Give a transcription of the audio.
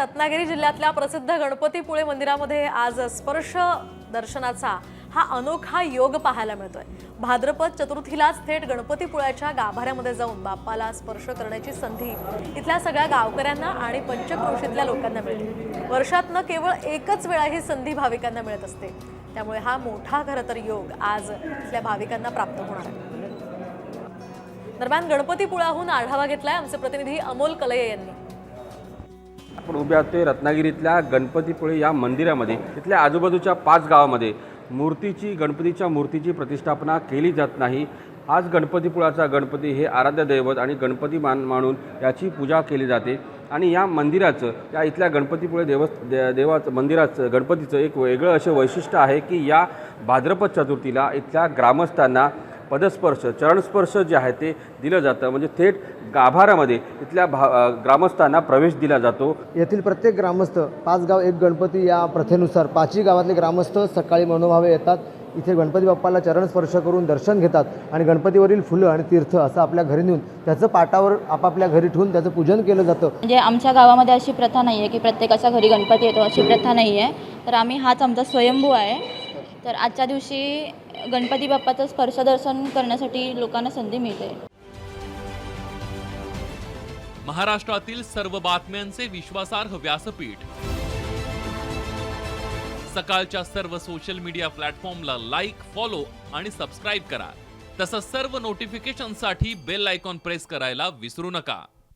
रत्नागिरी जिल्ह्यातल्या प्रसिद्ध गणपतीपुळे मंदिरामध्ये आज स्पर्श दर्शनाचा हा अनोखा योग पाहायला मिळतोय. भाद्रपद चतुर्थीलाच थेट गणपतीपुळ्याच्या गाभाऱ्यामध्ये जाऊन बाप्पाला स्पर्श करण्याची संधी इथल्या सगळ्या गावकऱ्यांना आणि पंचक्रोशीतल्या लोकांना मिळते. वर्षातनं केवळ एकच वेळा ही संधी भाविकांना मिळत असते. त्यामुळे हा मोठा खरं तर योग आज इथल्या भाविकांना प्राप्त होणार आहे. दरम्यान गणपतीपुळाहून आढावा घेतलाय आमचे प्रतिनिधी अमोल कलये यांनी. आपण उभे आहोत ते रत्नागिरीतल्या गणपतीपुळे या मंदिरामध्ये. इथल्या आजूबाजूच्या पाच गावामध्ये मूर्तीची गणपतीच्या मूर्तीची प्रतिष्ठापना केली जात नाही. आज गणपतीपुळाचा गणपती हे आराध्य दैवत आणि गणपती मान मानून याची पूजा केली जाते. आणि या मंदिराचं या इथल्या गणपतीपुळे देवस् दे देवाचं मंदिराचं गणपतीचं एक वेगळं असं वैशिष्ट्य आहे की या भाद्रपद चतुर्थीला इथल्या ग्रामस्थांना पदस्पर्श चरणस्पर्श जे आहे ते दिलं जातं. म्हणजे थेट गाभाऱ्यामध्ये इथल्या भा ग्रामस्थांना प्रवेश दिला जातो. येथील प्रत्येक ग्रामस्थ पाच गाव एक गणपती या प्रथेनुसार पाचही गावातले ग्रामस्थ सकाळी मनोभावे येतात. इथे गणपती बाप्पाला चरण स्पर्श करून दर्शन घेतात आणि गणपतीवरील फुलं आणि तीर्थ असं आपल्या घरी नेऊन त्याचं पाटावर आपापल्या घरी ठेवून त्याचं पूजन केलं जातं. म्हणजे आमच्या गावामध्ये अशी प्रथा नाही आहे की प्रत्येकाच्या घरी गणपती येतो अशी प्रथा नाही आहे तर आम्ही हाच आमचा स्वयंभू आहे. तर आजच्या दिवशी गणपती बाप्पाचं स्पर्शदर्शन करण्यासाठी लोकांना संधी मिळते. महाराष्ट्रातील सर्व बातम्यांचे विश्वासार्ह व्यासपीठ. सकाळच्या सर्व सोशल मीडिया प्लॅटफॉर्मला लाईक फॉलो आणि सबस्क्राईब करा. तसंच सर्व नोटिफिकेशनसाठी बेल आयकॉन प्रेस करायला विसरू नका.